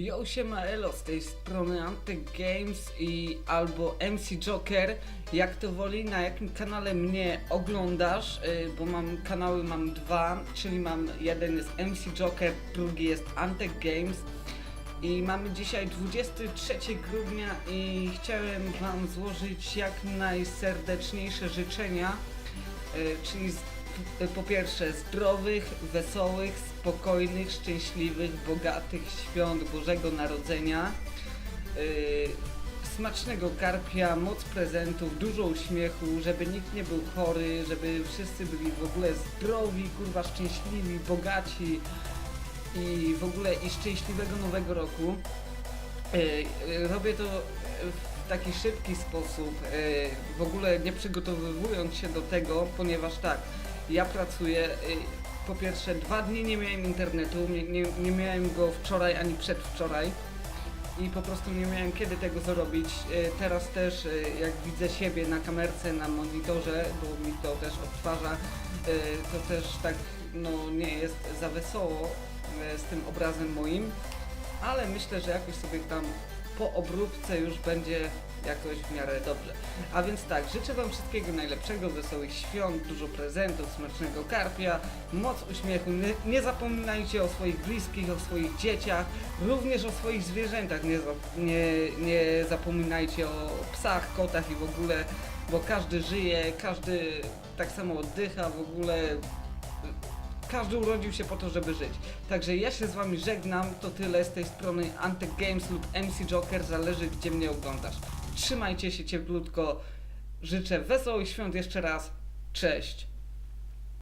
Yo, siema elo, z tej strony Antek Games i albo MC Joker, jak to woli, na jakim kanale mnie oglądasz, y, bo mam kanały, mam dwa, czyli mam, jeden jest MC Joker, drugi jest Antek Games. I mamy dzisiaj 23 grudnia i chciałem wam złożyć jak najserdeczniejsze życzenia, y, czyli po pierwsze zdrowych, wesołych, spokojnych, szczęśliwych, bogatych świąt Bożego Narodzenia, y, smacznego karpia, moc prezentów, dużo uśmiechu, żeby nikt nie był chory, żeby wszyscy byli w ogóle zdrowi, kurwa szczęśliwi, bogaci i w ogóle i szczęśliwego nowego roku. Y, y, Robię to w taki szybki sposób, y, w ogóle nie przygotowywując się do tego, ponieważ tak, ja pracuję, y, po pierwsze dwa dni nie miałem internetu, nie, nie, nie miałem go wczoraj ani przedwczoraj i po prostu nie miałem kiedy tego zrobić. Y, Teraz też y, jak widzę siebie na kamerce, na monitorze, bo mi to też odtwarza, to też tak no nie jest za wesoło z tym obrazem moim, ale myślę, że jakoś sobie tam po obróbce już będzie jakoś w miarę dobrze. A więc tak, życzę Wam wszystkiego najlepszego, wesołych świąt, dużo prezentów, smacznego karpia, moc uśmiechu. Nie, nie zapominajcie o swoich bliskich, o swoich dzieciach, również o swoich zwierzętach. Nie, nie, nie zapominajcie o psach, kotach i w ogóle, bo każdy żyje, każdy tak samo oddycha, w ogóle każdy urodził się po to, żeby żyć. Także ja się z wami żegnam, to tyle z tej strony Antek Games lub MC Joker, zależy gdzie mnie oglądasz. Trzymajcie się cieplutko, życzę wesołych świąt jeszcze raz, cześć!